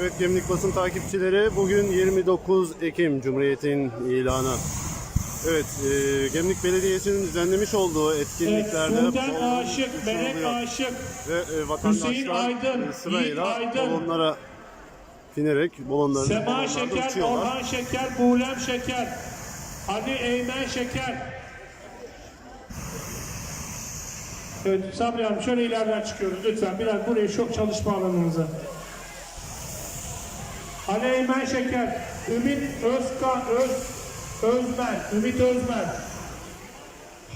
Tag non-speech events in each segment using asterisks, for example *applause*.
Evet Gemlik basın takipçileri bugün 29 Ekim Cumhuriyet'in ilanı. Evet e, Gemlik Belediyesi'nin düzenlemiş olduğu etkinliklerde Sultan balon Aşık, Melek uçuruluyor. Aşık, ve e, vatandaşlar Hüseyin Aydın, e, sırayla Aydın. balonlara binerek balonlarını Sema Şeker, uçuyorlar. Orhan Şeker, Buğlem Şeker, Ali Eymen Şeker. Evet Sabri Hanım şöyle ileriden çıkıyoruz lütfen biraz buraya çok çalışma alanınıza. Ali Eymen Şeker, Ümit Özkan, Öz, Özmen, Ümit Özmen,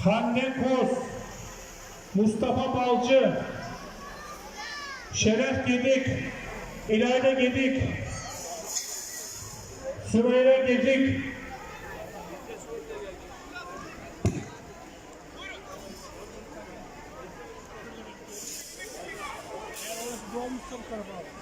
Hande Koz, Mustafa Balcı, Şeref Gedik, İlayda Gedik, Sümeyye Gedik, Patron.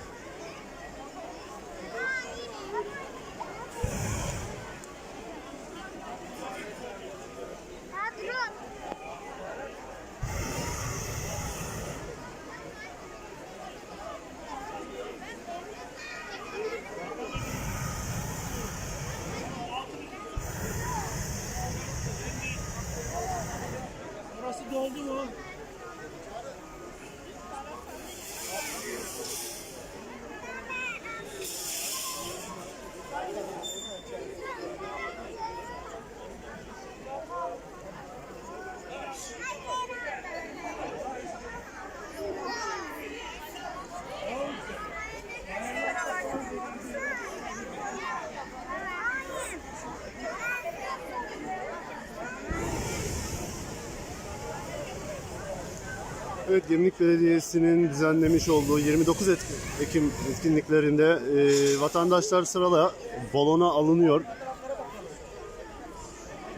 Evet Gemlik Belediyesi'nin düzenlemiş olduğu 29 etki- Ekim etkinliklerinde e, vatandaşlar sırala balona alınıyor.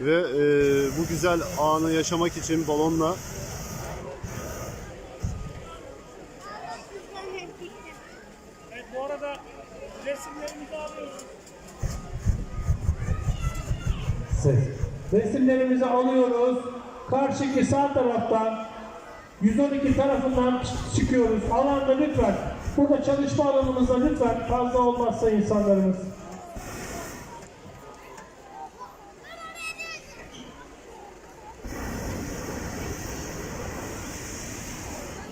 Ve e, bu güzel anı yaşamak için balonla Evet bu arada resimlerimizi alıyoruz. Resimlerimizi alıyoruz. Karşıki sağ taraftan 112 tarafından çıkıyoruz. Alanda lütfen. Burada çalışma alanımızda lütfen fazla olmazsa insanlarımız.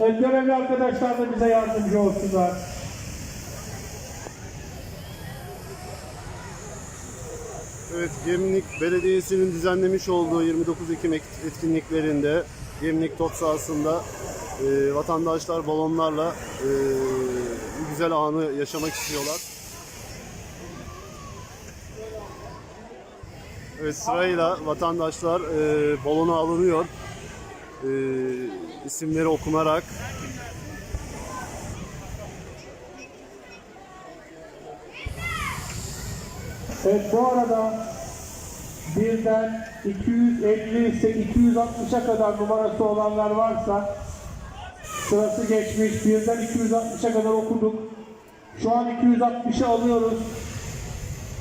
Evet, görevli arkadaşlar da bize yardımcı olsunlar. Evet, Gemlik Belediyesi'nin düzenlemiş olduğu 29 Ekim et- etkinliklerinde Gemlik top sahasında e, vatandaşlar balonlarla e, bu güzel anı yaşamak istiyorlar. Evet, sırayla vatandaşlar e, balona alınıyor. E, isimleri okunarak Evet bu arada birden 250 ise 260'a kadar numarası olanlar varsa sırası geçmiş. Birden 260'a kadar okuduk. Şu an 260'ı alıyoruz.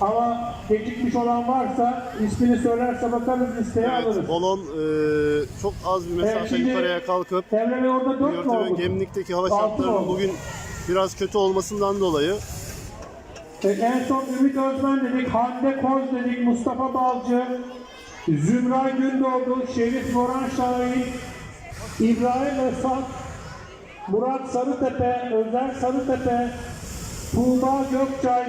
Ama gecikmiş olan varsa ismini söylerse bakarız listeye alırız. evet, balon e, çok az bir mesafe Evet, şimdi- yukarıya kalkıp Emre orada 4 mü oldu? Gemlik'teki hava şartlarının bugün biraz kötü olmasından dolayı E, en son Ümit Özmen dedik, Hande Koz dedik, Mustafa Balcı, Zümra Gündoğdu, Şerif Moran Şahin, İbrahim Esat, Murat Sarıtepe, Özer Sarıtepe, Tuğba Gökçay,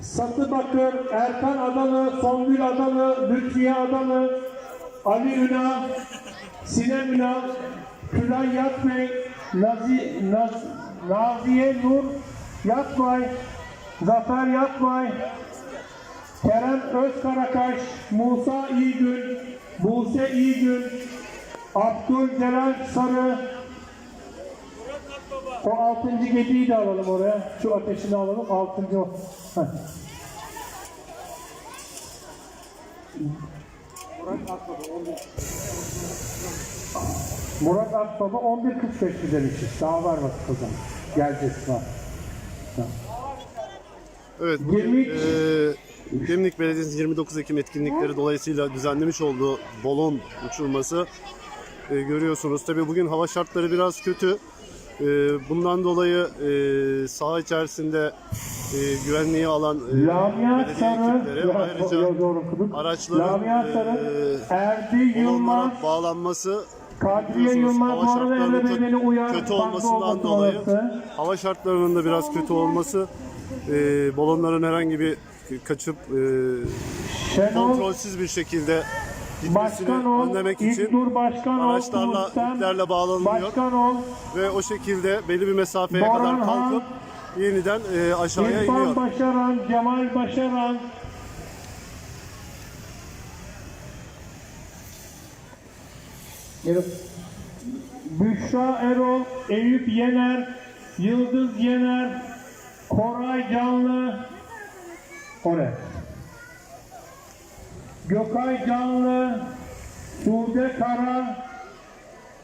Satı Bakır, Erkan Adalı, Songül Adalı, Lütfiye Adalı, Ali Ünal, Sinem Ünal, Tülay Yatmey, Nazi, Naz, Naziye Nur Yatmay, Zafer Yatmay, Kerem Özkarakaş, Musa İyigün, Buse İyigün, Abdülcelal Sarı, o altıncı gediği de alalım oraya. Şu ateşini alalım. Altıncı o. Murat Akbaba 11.45 gidemişiz. Daha var vakit o zaman. Geleceğiz var. Evet, bugün eee Gemlik Belediyesi'nin 29 Ekim etkinlikleri dolayısıyla düzenlemiş olduğu balon uçurması eee, görüyorsunuz. Tabii bugün hava şartları biraz kötü. E, bundan dolayı e, saha içerisinde e, güvenliği alan e, belediye Sarı, ekipleri ayrıca araçların, e, Erdi Yılmaz, bağlanması Kadriye Yılmaz, hava şartlarının kötü olmasından olması dolayı hava şartlarının da biraz kötü olması e, balonların herhangi bir kaçıp e, Şenol kontrolsüz bir şekilde gitmesini Başkan ol, önlemek için araçlarla iplerle bağlanılıyor. Başkan ol, ve o şekilde belli bir mesafeye Boran kadar Han, kalkıp yeniden e, aşağıya İrfan iniyor. Başaran, Cemal Başaran, Büşra Erol, Eyüp Yener, Yıldız Yener, Koray Canlı, Kore. Gökay Canlı, Sude Kara,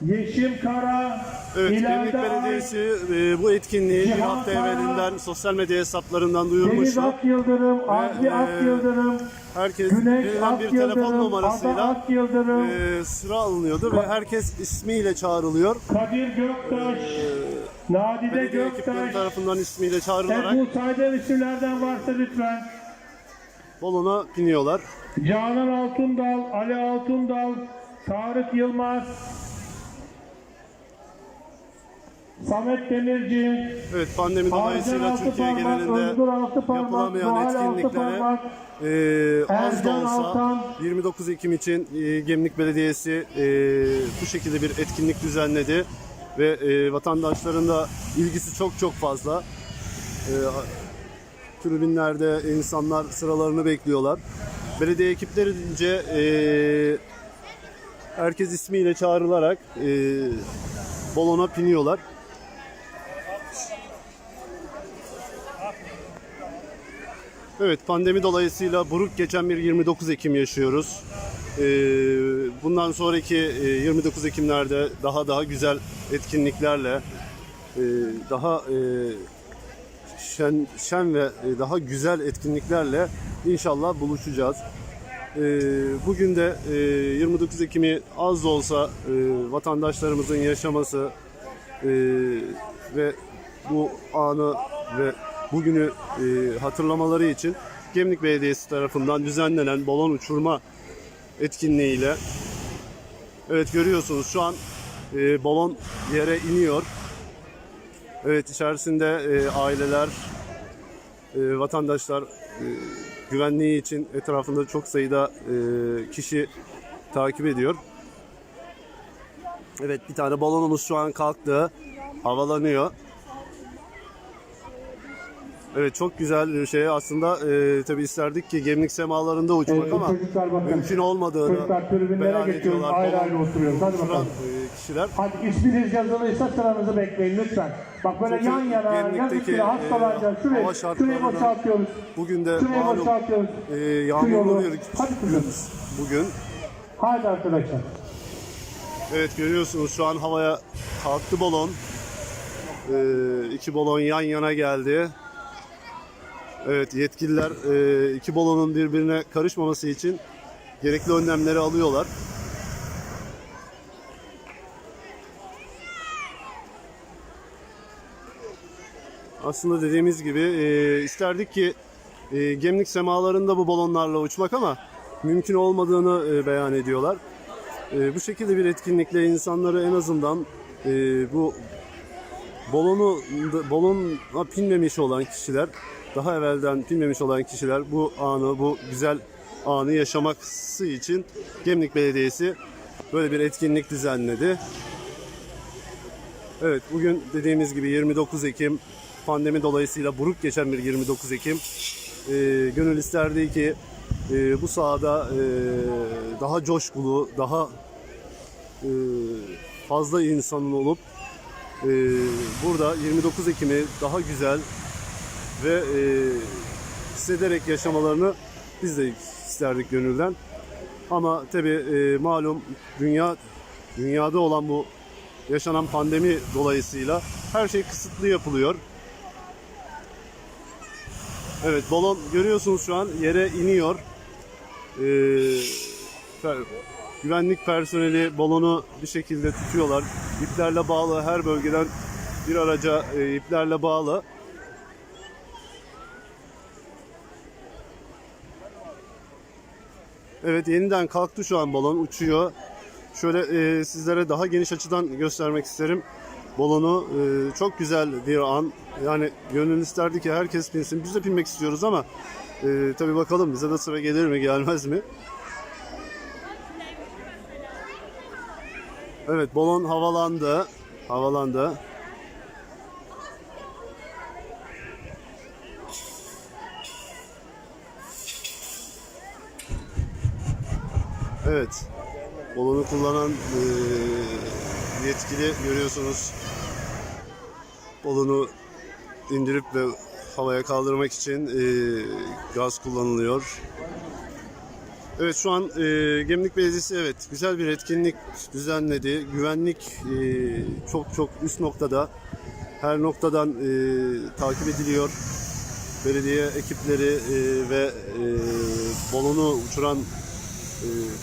Yeşim Kara, Evet, Gemlik Ay, Belediyesi e, bu etkinliği bir Cihan hafta Kara, evvelinden sosyal medya hesaplarından Deniz duyurmuştu. Ak Yıldırım, Adli e, Ak Yıldırım, Herkes Güneş verilen bir Ak telefon Yıldırım, Ada numarasıyla Ak Yıldırım, e, sıra alınıyordu ve herkes ismiyle çağrılıyor. Kadir Göktaş, Nadide Belediye ekipleri Göktaş, tarafından ismiyle çağrılarak Ebu saydığım isimlerden varsa lütfen. balona biniyorlar. Canan Altundal, Ali Altundal, Tarık Yılmaz, Samet Demirci, Evet pandemi dolayısıyla Türkiye Altıparmak, genelinde Altıparmak, yapılamayan etkinliklere e, az da olsa Altan. 29 Ekim için e, Gemlik Belediyesi e, bu şekilde bir etkinlik düzenledi ve e, vatandaşların da ilgisi çok çok fazla. E, tribünlerde insanlar sıralarını bekliyorlar. Belediye ekiplerince e, herkes ismiyle çağrılarak e, balona biniyorlar. Evet pandemi dolayısıyla buruk geçen bir 29 Ekim yaşıyoruz. Ee, bundan sonraki e, 29 Ekimlerde daha daha güzel etkinliklerle e, daha e, şen, şen ve e, daha güzel etkinliklerle inşallah buluşacağız. Ee, Bugün de e, 29 Ekim'i az da olsa e, vatandaşlarımızın yaşaması e, ve bu anı ve bugünü e, hatırlamaları için Gemlik Belediyesi tarafından düzenlenen balon uçurma etkinliğiyle evet görüyorsunuz şu an e, balon yere iniyor. Evet içerisinde e, aileler, e, vatandaşlar e, güvenliği için etrafında çok sayıda e, kişi takip ediyor. Evet bir tane balonumuz şu an kalktı. Havalanıyor. Evet çok güzel bir şey. Aslında e, tabii isterdik ki gemlik semalarında uçmak Evet, ama bakın. mümkün olmadığını Çocuklar beyan ediyorlar. ayrı ayrı oturuyoruz. Hadi bakalım. e, kişiler. Hadi isminiz yazılıysa sıranızı bekleyin lütfen. Bak böyle Çünkü yan yana, bile hastalanacak. e, Şurayı, hava şurayı şartlarını boşaltıyoruz. Bugün de Şurayı malum e, yağmurlu bir Hadi kızım. bugün. Hadi arkadaşlar. Evet görüyorsunuz şu an havaya kalktı balon. Ee, iki balon yan yana geldi. Evet yetkililer e, iki balonun birbirine karışmaması için gerekli önlemleri alıyorlar. Aslında dediğimiz gibi e, isterdik ki e, gemlik semalarında bu balonlarla uçmak ama mümkün olmadığını e, beyan ediyorlar. E, bu şekilde bir etkinlikle insanları en azından e, bu balonu balona pinmemiş olan kişiler, daha evvelden pinmemiş olan kişiler bu anı, bu güzel anı yaşaması için Gemlik Belediyesi böyle bir etkinlik düzenledi. Evet bugün dediğimiz gibi 29 Ekim pandemi dolayısıyla buruk geçen bir 29 Ekim. Ee, gönül isterdi ki e, bu sahada e, daha coşkulu, daha e, fazla insanın olup e, burada 29 Ekim'i daha güzel ve e, hissederek yaşamalarını biz de isterdik gönülden. Ama tabi malum dünya dünyada olan bu yaşanan pandemi dolayısıyla her şey kısıtlı yapılıyor. Evet balon görüyorsunuz şu an yere iniyor. Ee, per- güvenlik personeli balonu bir şekilde tutuyorlar. İplerle bağlı her bölgeden bir araca e, iplerle bağlı. Evet yeniden kalktı şu an balon uçuyor. Şöyle e, sizlere daha geniş açıdan göstermek isterim. Balonu e, çok güzel bir an. Yani gönül isterdi ki herkes binsin. Biz de binmek istiyoruz ama e, tabii bakalım bize de sıra gelir mi gelmez mi? Evet balon havalandı. Havalandı. Evet. Balonu kullanan eee, yetkili görüyorsunuz. Balonu indirip ve havaya kaldırmak için eee, gaz kullanılıyor. Evet şu an eee Gemlik Belediyesi evet güzel bir etkinlik düzenledi. Güvenlik eee, çok çok üst noktada. Her noktadan eee, takip ediliyor. Belediye ekipleri eee, ve eee, balonu uçuran e,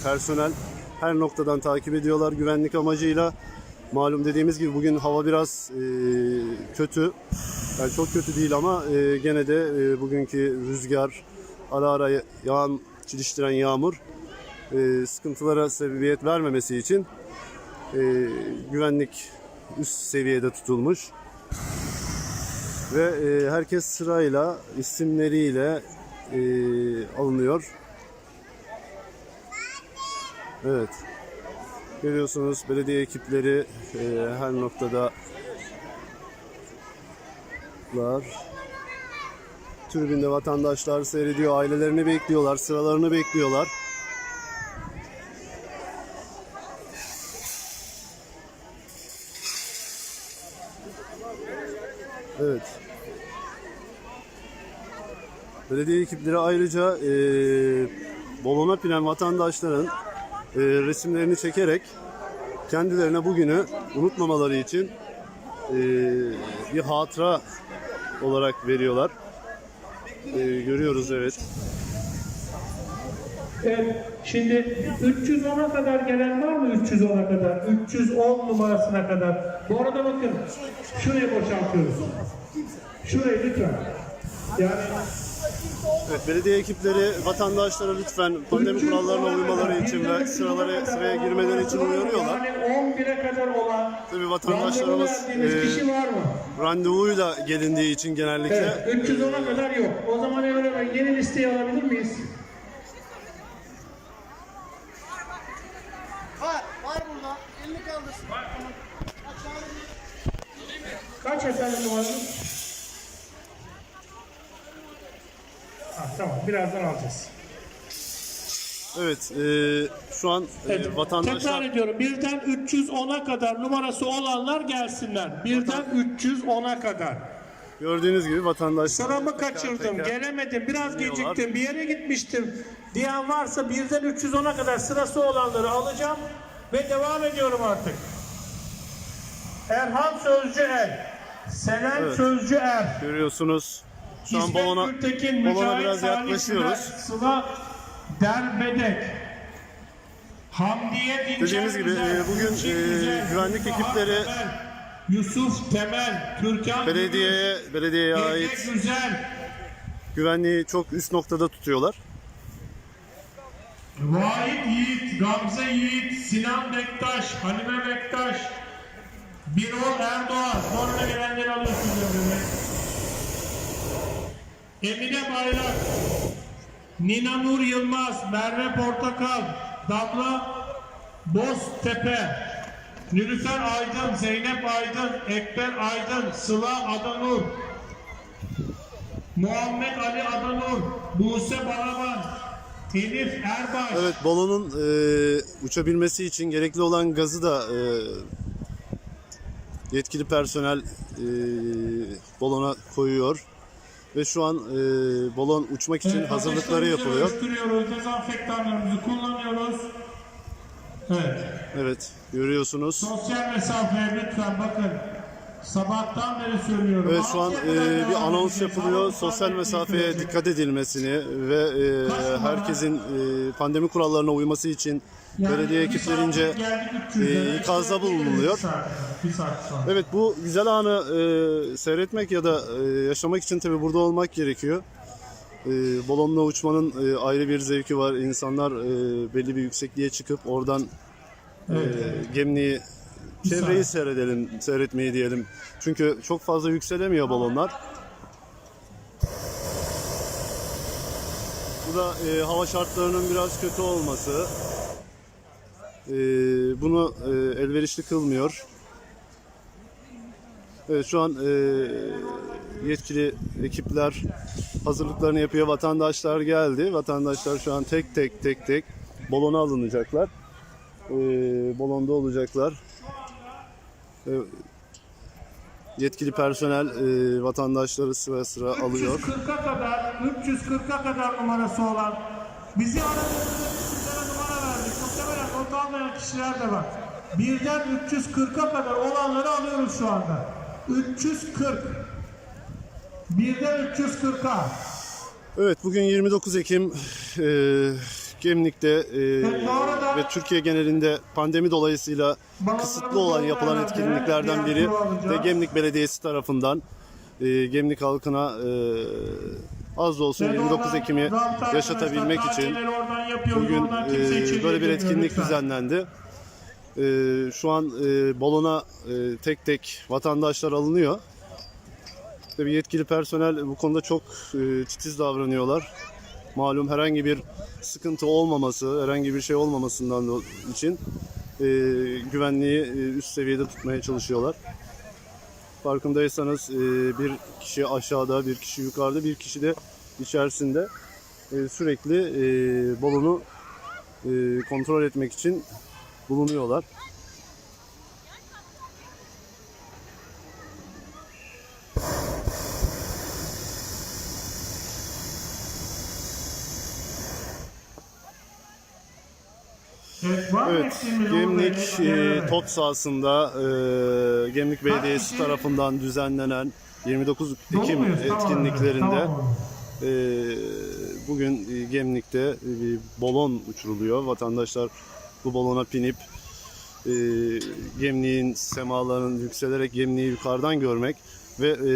personel her noktadan takip ediyorlar güvenlik amacıyla. Malum dediğimiz gibi bugün hava biraz e, kötü. Yani çok kötü değil ama e, gene de e, bugünkü rüzgar, ara ara yağan, çiliştiren yağmur sıkıntılara sebebiyet vermemesi için güvenlik üst seviyede tutulmuş. Ve herkes sırayla isimleriyle alınıyor. Evet. Görüyorsunuz belediye ekipleri e, her noktada var. Tribünde vatandaşlar seyrediyor, ailelerini bekliyorlar, sıralarını bekliyorlar. Evet. Belediye ekipleri ayrıca e, balona binen vatandaşların e, resimlerini çekerek kendilerine bugünü unutmamaları için e, bir hatıra olarak veriyorlar. E, görüyoruz evet. Evet, şimdi 310'a kadar gelen var mı 310'a kadar? 310 numarasına kadar. Bu arada bakın, şurayı boşaltıyoruz. Şurayı lütfen. Yani Evet, belediye ekipleri vatandaşlara lütfen pandemi 310'a kurallarına uymaları için ve 310'a sıraları kadar sıraya girmeleri için uyarıyorlar. Yani 11'e kadar olan Tabii randevu vatandaşlarımız verdiğiniz e, kişi var mı? randevuyla gelindiği için genellikle Evet, 310'a kadar yok. O zaman Emre Bey yeni listeyi alabilir miyiz? Var, var burada. Elini kaldırsın. Kaç efendim numaranız? Tamam, birazdan alacağız. evet e, şu an e, Evet, vatandaşlar Tekrar ediyorum. Birden 310'a kadar numarası olanlar gelsinler. Birden 310'a kadar. gördüğünüz gibi vatandaşlar Sıramı kaçırdım, teker gelemedim, biraz geciktim, bir yere gitmiştim diyen varsa birden 310'a kadar sırası olanları alacağım ve devam ediyorum artık. Erhan Sözcü Er, Selen Evet. Sözcü Er, görüyorsunuz. Şu an balona, balona biraz yaklaşıyoruz. Sıla Derbedek, Hamdiye Dinçer Dediğimiz gibi, e, bugün, e, güvenlik ekipleri Yusuf Temel, Türkan belediyeye belediyeye ait Güzel, güvenliği çok üst noktada tutuyorlar. Vahit Yiğit, Gamze Yiğit, Sinan Bektaş, Halime Bektaş, Birol Erdoğan. Sonra gelenleri alıyorsunuz. Emine Bayrak, Nina Nur Yılmaz, Merve Portakal, Damla Boztepe, Nülüfer Aydın, Zeynep Aydın, Ekber Aydın, Sıla Adanur, Muhammed Ali Adanur, Buse Balaban, Elif Erbaş, Evet balonun e, uçabilmesi için gerekli olan gazı da e, yetkili personel e, balona koyuyor. Ve şu an e, balon uçmak için Evet, hazırlıkları yapılıyor. dezenfektanlarımızı kullanıyoruz. Evet. Evet görüyorsunuz. Sosyal mesafeye lütfen bakın. Sabahtan beri söylüyorum. Evet şu an e, bir anons yapılıyor. Sosyal mesafeye dikkat edilmesini ve e, herkesin e, pandemi kurallarına uyması için Yani belediye ekiplerince saat geldik 300'e, e, ikazda bulunuluyor. Evet bu güzel anı e, seyretmek ya da e, yaşamak için tabii burada olmak gerekiyor. E, balonla uçmanın e, ayrı bir zevki var. İnsanlar e, belli bir yüksekliğe çıkıp oradan e, Gemliği çevreyi seyredelim, seyretmeyi diyelim. Çünkü çok fazla yükselemiyor balonlar. Bu da e, hava şartlarının biraz kötü olması. E, bunu e, elverişli kılmıyor. Evet şu an e, yetkili ekipler hazırlıklarını yapıyor. Vatandaşlar geldi. Vatandaşlar şu an tek tek tek tek balona alınacaklar. E, balonda olacaklar. E, yetkili personel e, vatandaşları sıra sıra alıyor. 340'a kadar, 340'a kadar numarası olan bizi aradığınızda sizlere numara verdik. Muhtemelen not almayan kişiler de var. Birden 340'a kadar olanları alıyoruz şu anda. 340. Birden 340'a. Evet bugün 29 Ekim e, Gemlik'te e, ve Türkiye genelinde pandemi dolayısıyla kısıtlı olan yapılan etkinliklerden biri ve Gemlik Belediyesi tarafından e, Gemlik halkına e, az da olsun 29 Ekim'i yaşatabilmek için bugün e, böyle bir etkinlik düzenlendi. E, şu an e, balona e, tek tek vatandaşlar alınıyor. Tabii yetkili personel bu konuda çok e, titiz davranıyorlar. Malum herhangi bir sıkıntı olmaması, herhangi bir şey olmamasından için e, güvenliği e, üst seviyede tutmaya çalışıyorlar. Farkındaysanız e, bir kişi aşağıda, bir kişi yukarıda, bir kişi de içerisinde e, sürekli e, balonu e, kontrol etmek için bulunuyorlar. Evet, Gemlik e. Tot sahasında e, Gemlik Belediyesi kişi- tarafından düzenlenen 29 Dolu Ekim etkinliklerinde e, bugün e, Gemlik'te bir balon uçuruluyor. Vatandaşlar bu balona binip e, Gemlik'in semalarının yükselerek Gemlik'i yukarıdan görmek ve e,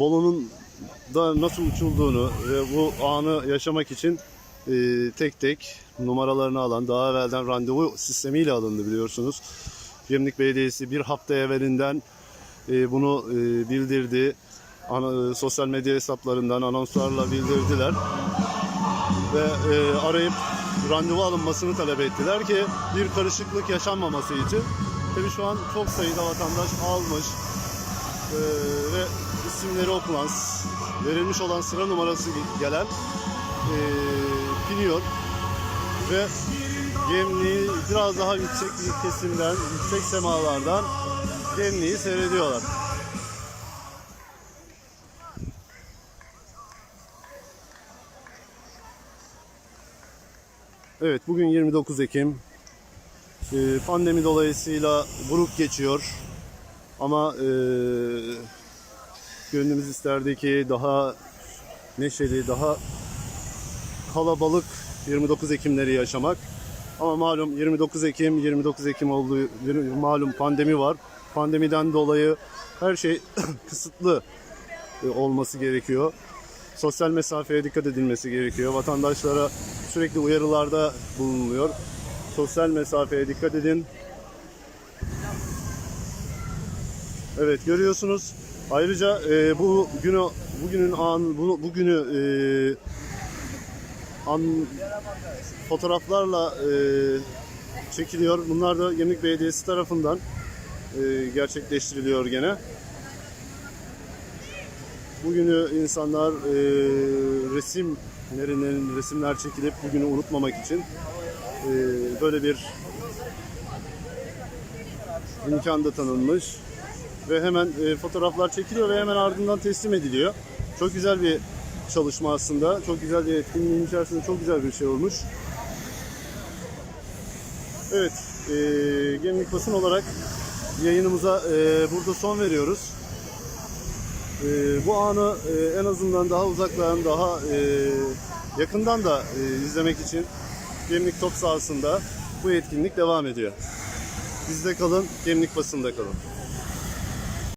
balonun da nasıl uçulduğunu ve bu anı yaşamak için e, tek tek numaralarını alan daha evvelden randevu sistemiyle alındı biliyorsunuz. Gemlik Belediyesi bir hafta evvelinden e, bunu e, bildirdi. Ana- e, sosyal medya hesaplarından anonslarla bildirdiler. Ve e, arayıp randevu alınmasını talep ettiler ki bir karışıklık yaşanmaması için. Tabii şu an çok sayıda vatandaş almış e, ve isimleri okunan, verilmiş olan sıra numarası gelen e, biniyor ve Gemliği biraz daha yüksek bir kesimden, yüksek semalardan Gemliği seyrediyorlar. Evet bugün 29 Ekim. Ee, pandemi dolayısıyla buruk geçiyor. Ama ee, gönlümüz isterdi ki daha neşeli, daha kalabalık 29 Ekimleri yaşamak. Ama malum 29 Ekim, 29 Ekim olduğu malum pandemi var. Pandemiden dolayı her şey *clears throat* kısıtlı e, olması gerekiyor. Sosyal mesafeye dikkat edilmesi gerekiyor. Vatandaşlara sürekli uyarılarda bulunuluyor. Sosyal mesafeye dikkat edin. Evet görüyorsunuz. Ayrıca e, bu günü bugünün an bu bugünü e, an fotoğraflarla e, çekiliyor. Bunlar da Gemlik Belediyesi tarafından e, gerçekleştiriliyor gene. Bugünü insanlar e, resimlerinin resimler çekilip bugünü unutmamak için e, böyle bir imkan da tanınmış ve hemen e, fotoğraflar çekiliyor ve hemen ardından teslim ediliyor. Çok güzel bir çalışma aslında. Çok güzel bir etkinliğin içerisinde çok güzel bir şey olmuş. Evet, e, Gemlik basın olarak yayınımıza e, burada son veriyoruz. E, bu anı e, en azından daha uzaktan, daha e, yakından da e, izlemek için Gemlik Top sahasında bu etkinlik devam ediyor. Bizde kalın, Gemlik basında kalın.